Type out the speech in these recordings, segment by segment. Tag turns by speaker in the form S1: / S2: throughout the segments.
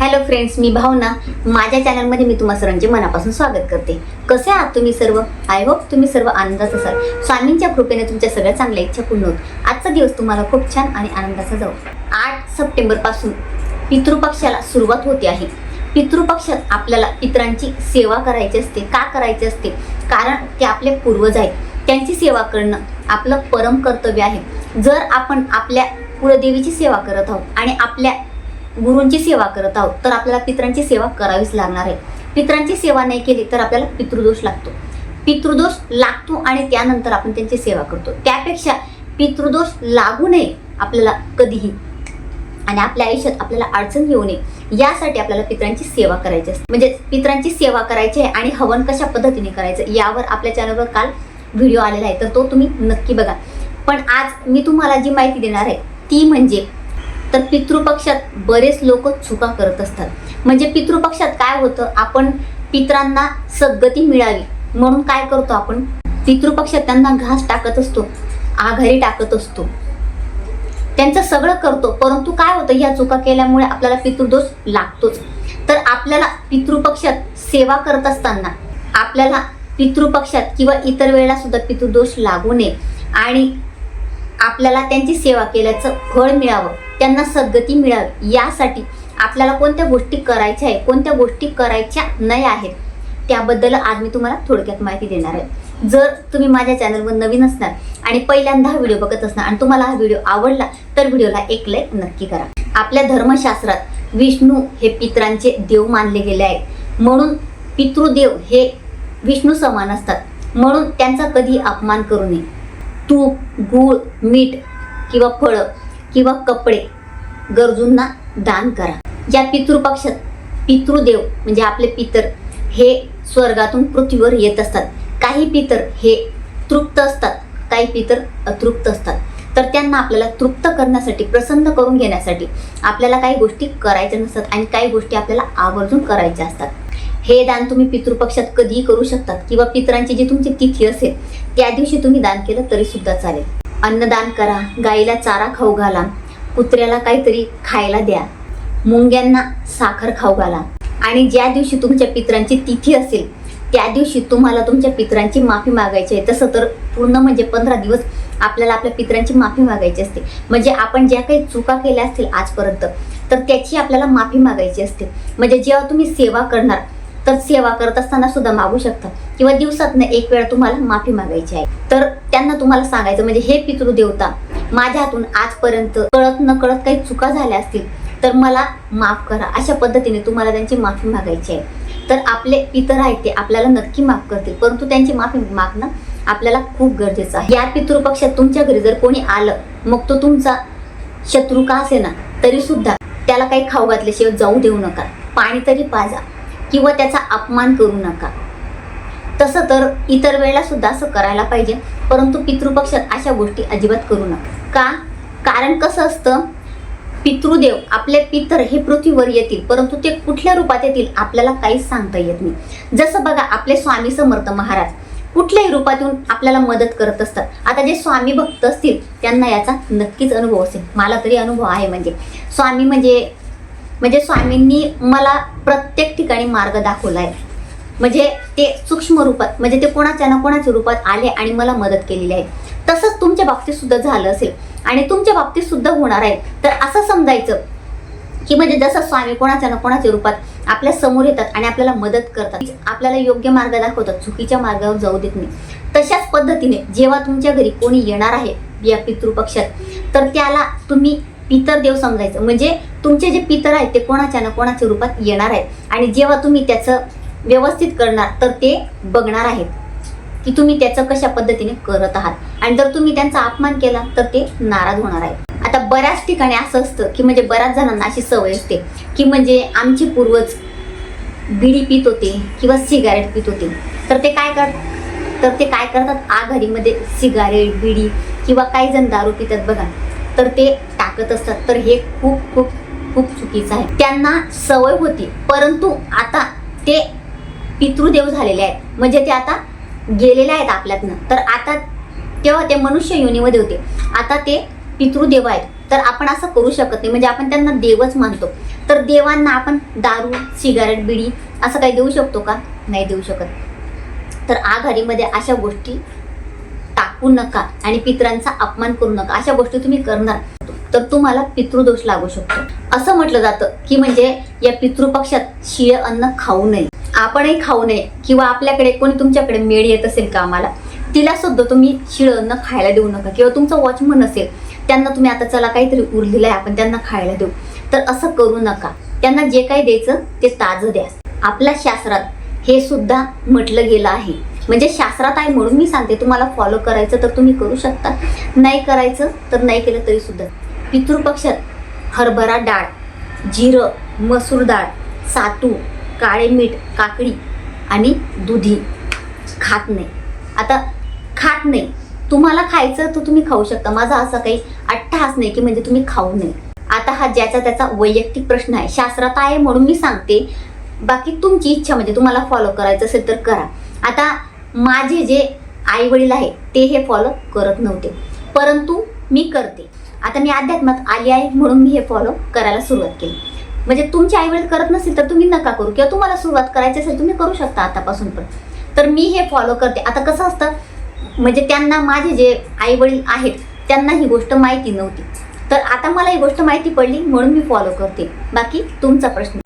S1: Hello friends मी भावना. माझ्या चॅनलमध्ये मी तुम्हा सर्वांचे मनापासून स्वागत करते. कसे आहात तुम्ही सर्व? आय होप तुम्ही सर्व आनंदात असाल. स्वामींच्या कृपेने तुमच्या सगळ्या चांगल्या इच्छा पूर्ण होत आजचा दिवस तुम्हाला खूप छान आणि आनंदाचा जाऊ आठ सप्टेंबरपासून पितृपक्षाला सुरुवात होते आहे. पितृपक्षात आपल्याला पितरांची सेवा करायची असते. का करायची असते? कारण ते आपले पूर्वज आहेत. त्यांची सेवा करणं आपलं परम कर्तव्य आहे. जर आपण आपल्या कुळदेवीची सेवा करत आहोत आणि आपल्या गुरूंची सेवा करत आहोत तर आपल्याला पितरांची सेवा करावीच लागणार आहे. पितरांची सेवा नाही केली तर आपल्याला पितृदोष लागतो. पितृदोष लागतो आणि त्यानंतर आपण त्यांची सेवा करतो. त्यापेक्षा पितृदोष लागू नये आपल्याला कधीही. आणि आपल्या आयुष्यात आपल्याला अडचण येऊ नये. यासाठी आपल्याला पितरांची सेवा करायची असते. म्हणजे पितरांची सेवा करायची आहे आणि हवन कशा पद्धतीने करायचं यावर आपल्या चॅनलवर काल व्हिडिओ आलेला आहे. तर तो तुम्ही नक्की बघा. पण आज मी तुम्हाला जी माहिती देणार आहे ती म्हणजे तर पितृपक्षात बरेच लोक चुका करत असतात. म्हणजे पितृपक्षात काय होतं? आपण पितरांना सद्गती मिळावी. म्हणून काय करतो आपण? पितृपक्षात त्यांना घास टाकत असतो आघारी टाकत असतो. त्यांचं सगळं करतो परंतु काय होतं? ह्या चुका केल्यामुळे आपल्याला पितृदोष लागतोच. तर आपल्याला पितृपक्षात सेवा करत असताना आपल्याला पितृपक्षात किंवा इतर वेळेला सुद्धा पितृदोष लागू नये आणि आपल्याला त्यांची सेवा केल्याचं फळ मिळावं. त्यांना सद्गती मिळावी. यासाठी आपल्याला कोणत्या गोष्टी करायच्या आहे कोणत्या गोष्टी करायच्या नाही आहेत त्याबद्दल आज मी तुम्हाला थोडक्यात माहिती देणार आहे. जर तुम्ही माझ्या चॅनलवर नवीन असणार आणि पहिल्यांदा हा व्हिडिओ बघत असणार आणि तुम्हाला हा व्हिडिओ आवडला तर व्हिडिओला एक लाईक नक्की करा. आपल्या धर्मशास्त्रात विष्णू हे पितरांचे देव मानले गेले आहेत. म्हणून पितृदेव हे विष्णू समान असतात. म्हणून त्यांचा कधी अपमान करू नये. तूप गूळ मीठ किंवा फळं किंवा कपडे गरजूंना दान करा. या पितृपक्षात पितृदेव म्हणजे आपले पितर हे स्वर्गातून पृथ्वीवर येत असतात. काही पितर हे तृप्त असतात काही पितर अतृप्त असतात. तर त्यांना आपल्याला तृप्त करण्यासाठी प्रसन्न करून घेण्यासाठी आपल्याला काही गोष्टी करायच्या नसतात आणि काही गोष्टी आपल्याला आवर्जून करायच्या असतात. हे दान तुम्ही पितृपक्षात कधीही करू शकतात किंवा पितरांची जी तुमची तिथी असेल त्या दिवशी तुम्ही दान केलं तरी सुद्धा चालेल. अन्नदान करा गाईला चारा खाऊ घाला कुत्र्याला काहीतरी खायला द्या मुंग्यांना साखर खाऊ घाला. आणि ज्या दिवशी तुमच्या पित्रांची तिथी असेल त्या दिवशी तुम्हाला तुमच्या पितरांची माफी मागायची आहे. तसं तर पूर्ण म्हणजे पंधरा दिवस आपल्याला आपल्या पितरांची माफी मागायची असते. म्हणजे आपण ज्या काही चुका केल्या असतील आजपर्यंत तर त्याची आपल्याला माफी मागायची असते. म्हणजे जेव्हा तुम्ही सेवा करणार तर सेवा करत असताना सुद्धा मागू शकता. किंवा दिवसातनं एक वेळा तुम्हाला माफी मागायची आहे. तर त्यांना तुम्हाला सांगायचं म्हणजे हे पितृदेवता माझ्या हातून आजपर्यंत कळत न कळत काही चुका झाल्या असतील तर मला माफ करा. अशा पद्धतीने तुम्हाला त्यांची माफी मागायची आहे. तर आपले पितर आहेत ते आपल्याला नक्की माफ करतील परंतु त्यांची माफी मागणं आपल्याला खूप गरजेचं आहे. या पितृपक्षात तुमच्या घरी जर कोणी आलं मग तो तुमचा शत्रू का असे ना तरी सुद्धा त्याला काही खाऊ घातल्याशिवाय जाऊ देऊ नका. पाणी तरी पाजा किंवा त्याचा अपमान करू नका. तसं तर इतर वेळेला सुद्धा असं करायला पाहिजे. परंतु पितृपक्षात अशा गोष्टी अजिबात करू नका. का? कारण कसं असतं? पितृदेव आपले पितर हे पृथ्वीवर येतील. परंतु ते कुठल्या रूपात येतील? आपल्याला काहीच सांगता येत नाही. जसं बघा आपले स्वामी समर्थ महाराज कुठल्याही रूपात येऊन आपल्याला मदत करत असतात. आता जे स्वामी भक्त असतील त्यांना याचा नक्कीच अनुभव असेल. मला तरी अनुभव आहे म्हणजे. स्वामी म्हणजे म्हणजे स्वामींनी मला प्रत्येक ठिकाणी मार्ग दाखवला आहे म्हणजे ते सूक्ष्म रूपात म्हणजे ते कोणाच्या ना कोणाच्या रूपात आले आणि मला मदत केलेली आहे. तसंच तुमच्या बाबतीत सुद्धा झालं असेल आणि तुमच्या बाबतीत सुद्धा होणार आहे. तर असं समजायचं की म्हणजे जसं स्वामी कोणाच्या ना कोणाच्या रूपात आपल्यासमोर येतात आणि आपल्याला मदत करतात. आपल्याला योग्य मार्ग दाखवतात चुकीच्या मार्गावर जाऊ देत नाही. तशाच पद्धतीने जेव्हा तुमच्या घरी कोणी येणार आहे या पितृपक्षात तर त्याला तुम्ही पितर देव समजायचं. म्हणजे तुमचे जे पितर आहेत ते कोणाच्या ना कोणाच्या रूपात येणार आहेत. आणि जेव्हा तुम्ही त्याचं व्यवस्थित करणार तर ते बघणार आहेत की तुम्ही त्याचं कशा पद्धतीने करत आहात. आणि जर तुम्ही त्यांचा अपमान केला तर ते नाराज होणार आहे आता बऱ्याच ठिकाणी असं असतं की म्हणजे बऱ्याच जणांना अशी सवय असते की म्हणजे आमचे पूर्वज बिडी पित होते किंवा सिगारेट पित होते. तर ते काय कर तर ते काय करतात? आघाडीमध्ये सिगारेट बिडी किंवा काही जण दारू पितात बघा. तर ते टाकत असतात. तर हे खूप खूप खूप चुकीचं आहे. त्यांना सवय होती. परंतु आता ते पितृदेव झालेले आहेत. म्हणजे ते आता गेलेले आहेत आपल्यातनं. तर आता तेव्हा ते मनुष्य योनीमध्ये होते. आता ते पितृदेव आहेत. तर आपण असं करू शकत नाही. म्हणजे आपण त्यांना देवच मानतो. तर देवांना आपण दारू सिगारेट बिडी असं काही देऊ शकतो का? नाही देऊ शकत. तर आघाडीमध्ये अशा गोष्टी टाकू नका आणि पित्रांचा अपमान करू नका. अशा गोष्टी तुम्ही करणार. तर तुम्हाला पितृदोष लागू शकतो. असं म्हटलं जातं की म्हणजे या पितृपक्षात शिळे अन्न खाऊ नये. आपणही खाऊ नये किंवा आपल्याकडे कोणी तुमच्याकडे मेळ येत असेल कामाला तिला सुद्धा तुम्ही शिळं खायला देऊ नका किंवा तुमचं वॉचमन असेल त्यांना तुम्ही आता चला काहीतरी उरलेलं आहे आपण त्यांना खायला देऊ. तर असं करू नका. त्यांना जे काही द्यायचं ते ताजं द्या. आपल्या शास्त्रात हे सुद्धा म्हटलं गेलं आहे. म्हणजे शास्त्रात आहे म्हणून मी सांगते तुम्हाला फॉलो करायचं तर तुम्ही करू शकता. नाही करायचं तर नाही केलं तरी सुद्धा. पितृपक्षात हरभरा डाळ जिरं मसूर डाळ सातू काळे मीठ काकडी आणि दुधी. खात नाही. आता खात नाही. तुम्हाला खायचं तर तुम्ही खाऊ शकता. माझा असा काही अट्टहास नाही की म्हणजे तुम्ही खाऊ नये. आता हा ज्याचा त्याचा वैयक्तिक प्रश्न आहे. शास्त्रात आहे म्हणून मी सांगते. बाकी तुमची इच्छा म्हणजे तुम्हाला फॉलो करायचं असेल तर करा. आता माझे जे आई वडील आहे ते हे फॉलो करत नव्हते. परंतु मी करते. आता मी अध्यात्मात आली आहे म्हणून मी हे फॉलो करायला सुरुवात केली. म्हणजे तुमचे आई वडील करत नसेल तर तुम्ही नका करू. किंवा तुम्हाला सुरुवात करायची असेल तुम्ही करू शकता आतापासून पण. तर मी हे फॉलो करते. आता कसं असतं म्हणजे त्यांना माझे जे आई वडील आहेत त्यांना ही गोष्ट माहिती नव्हती. तर आता मला ही गोष्ट माहिती पडली म्हणून मी फॉलो करते. बाकी तुमचा प्रश्न.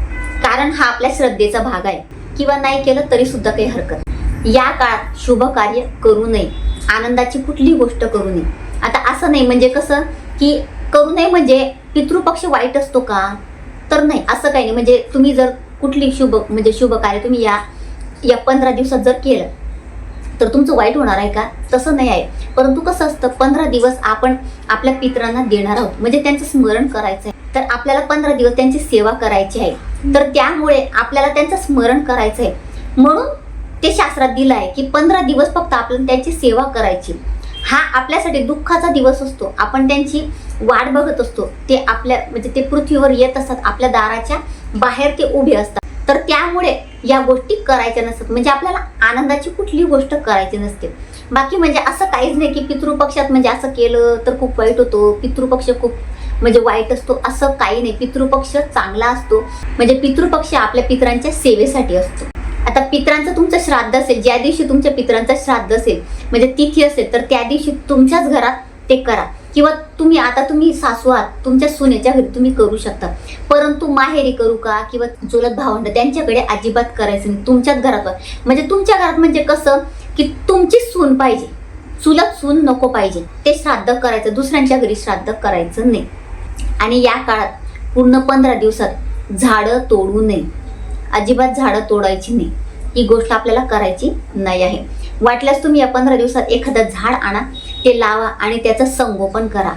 S1: कारण हा आपल्या श्रद्धेचा भाग आहे. किंवा नाही केलं तरी सुद्धा काही हरकत या काळात शुभ कार्य करू नये. आनंदाची कुठली गोष्ट करू नये. आता असं नाही म्हणजे कसं की करू नये म्हणजे पितृपक्ष वाईट असतो का? तर नाही असं काही नाही. म्हणजे तुम्ही जर कुठली शुभ म्हणजे शुभ कार्य तुम्ही या या पंधरा दिवसात जर केलं तर तुमचं वाईट होणार आहे का? तसं नाही आहे. परंतु कसं असतं पंधरा दिवस आपण आपल्या पितरांना देणार आहोत. म्हणजे त्यांचं स्मरण करायचं आहे. तर आपल्याला पंधरा दिवस त्यांची सेवा करायची आहे. तर त्यामुळे आपल्याला त्यांचं स्मरण करायचं आहे. म्हणून ते शास्त्रात दिलं आहे की पंधरा दिवस फक्त आपण त्यांची सेवा करायची. हा आपल्यासाठी दुःखाचा दिवस असतो. आपण त्यांची वाट बघत असतो. ते आपल्या म्हणजे ते पृथ्वीवर येत असतात आपल्या दाराच्या बाहेर ते उभे असतात. तर त्यामुळे या गोष्टी करायच्या नसतात. म्हणजे आपल्याला आनंदाची कुठली गोष्ट करायची नसते. बाकी म्हणजे असं काहीच नाही की पितृपक्षात म्हणजे असं केलं तर खूप वाईट होतो. पितृपक्ष खूप म्हणजे वाईट असतो. असं काही नाही. पितृपक्ष चांगला असतो. म्हणजे पितृपक्ष आपल्या पितरांच्या सेवेसाठी असतो. पित्रांचं तुमचं श्राद्ध असेल ज्या दिवशी तुमच्या पित्रांचं श्राद्ध असेल म्हणजे तिथी असेल तर त्या दिवशी तुमच्याच घरात ते करा. किंवा तुम्ही आता तुम्ही सासू आहात तुमच्या सुनेच्या घरी तुम्ही करू शकता. परंतु माहेरी करू का किंवा चुलत भावंड त्यांच्याकडे अजिबात करायचं नाही तुमच्याच घरात. म्हणजे तुमच्या घरात म्हणजे कसं की तुमची सून पाहिजे. चुलत सून नको पाहिजे. ते श्राद्ध करायचं दुसऱ्यांच्या घरी श्राद्ध करायचं नाही. आणि या काळात पूर्ण पंधरा दिवसात झाडं तोडू नये. अजिबात झाडं तोडायची नाही. ही गोष्ट आपल्याला करायची नाही आहे. वाटल्यास तुम्ही या पंधरा दिवसात एखादं झाड आणा ते लावा आणि त्याचं संगोपन करा.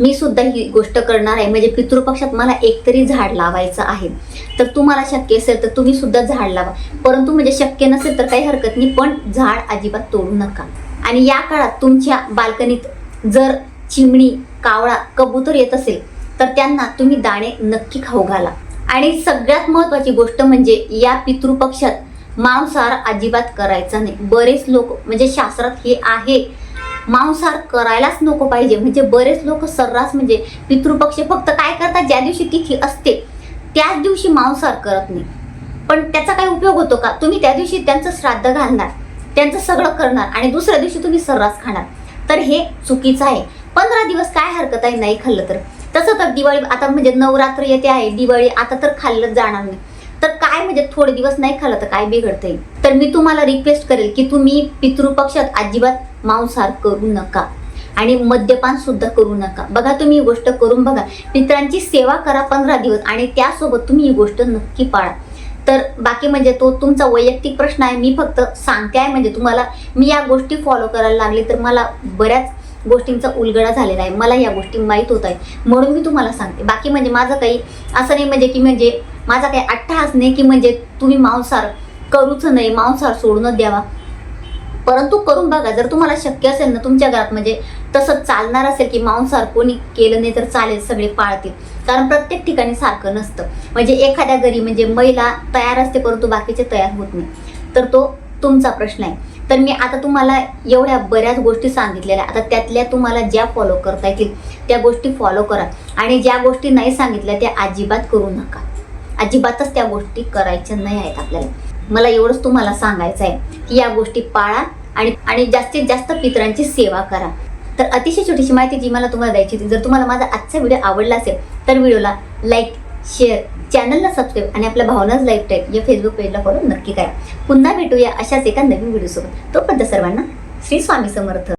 S1: मी सुद्धा ही गोष्ट करणार आहे. म्हणजे पितृपक्षात मला एकतरी झाड लावायचं आहे. तर तुम्हाला शक्य असेल तर तुम्ही सुद्धा झाड लावा. परंतु म्हणजे शक्य नसेल तर काही हरकत नाही पण झाड अजिबात तोडू नका. आणि या काळात तुमच्या बाल्कनीत जर चिमणी कावळा कबूतर येत असेल तर त्यांना तुम्ही दाणे नक्की खाऊ घाला. आणि सगळ्यात महत्वाची गोष्ट म्हणजे या पितृपक्षात मांसाहार अजिबात करायचा नाही. बरेच लोक म्हणजे शास्त्रात हे आहे. मांसाहार करायलाच नको पाहिजे. म्हणजे बरेच लोक सर्रास म्हणजे पितृपक्ष फक्त काय करतात? ज्या दिवशी तिथी असते त्याच दिवशी मांसाहार करत नाही. पण त्याचा काय उपयोग होतो का? तुम्ही त्या दिवशी त्यांचं श्राद्ध घालणार त्यांचं सगळं करणार आणि दुसऱ्या दिवशी तुम्ही सर्रास खाणार. तर हे चुकीचं आहे. पंधरा दिवस काय हरकत आहे? नाही खाल्लं तर. तसं तर दिवाळी आता म्हणजे नवरात्र येते आहे. दिवाळी आता तर खाल्लं जाणार नाही. काय म्हणजे थोडे दिवस नाही खाल्लं तर काय बिघडतंय? तर मी तुम्हाला रिक्वेस्ट करेल की तुम्ही पितृपक्षात अजिबात मांसाहार करू नका. आणि मद्यपान सुद्धा करू नका. बघा तुम्ही ही गोष्ट करून बघा. पित्रांची सेवा करा पंधरा दिवस आणि त्यासोबत तुम्ही ही गोष्ट नक्की पाळा. तर बाकी म्हणजे तो तुमचा वैयक्तिक प्रश्न आहे मी फक्त सांगते आहे. म्हणजे तुम्हाला मी या गोष्टी फॉलो करायला लागले तर मला बऱ्याच गोष्टींचा उलगडा झालेला आहे. मला या गोष्टी माहीत होत आहे म्हणून मी तुम्हाला सांगते. बाकी म्हणजे माझं काही असं नाही म्हणजे की म्हणजे माझा काही अट्टहास नाही की म्हणजे तुम्ही मांसाहार करूच नाही मांसार सोडूनच द्यावा. परंतु करून बघा जर तुम्हाला शक्य असेल ना तुमच्या घरात म्हणजे तसं चालणार असेल की मांसाहार कोणी केलं नाही तर चालेल सगळे पाळतील. कारण प्रत्येक ठिकाणी सारखं नसतं. म्हणजे एखाद्या घरी म्हणजे महिला तयार असते परंतु बाकीचे तयार होत नाही. तर तो तुमचा प्रश्न आहे. तर मी आता तुम्हाला एवढ्या बऱ्याच गोष्टी सांगितलेल्या. आता त्यातल्या तुम्हाला ज्या फॉलो करता येतील त्या गोष्टी फॉलो करा. आणि ज्या गोष्टी नाही सांगितल्या त्या अजिबात करू नका. अजिबातच त्या गोष्टी करायच्या नाही आहेत आपल्याला. मला एवढंच तुम्हाला सांगायचं आहे की या गोष्टी पाळा आणि आणि जास्तीत जास्त पितरांची सेवा करा. तर अतिशय छोटीशी माहिती जी मला तुम्हाला द्यायची होती जर तुम्हाला माझा आजचा व्हिडिओ आवडला असेल तर व्हिडिओला लाईक शेअर चॅनलला सबस्क्राईब आणि आपल्या भावनाच लाईफ टाईप या फेसबुक पेजला फॉलो नक्की करा. पुन्हा भेटूया अशाच एका नवीन व्हिडिओसोबत. तोपर्यंत सर्वांना श्री स्वामी समर्थ.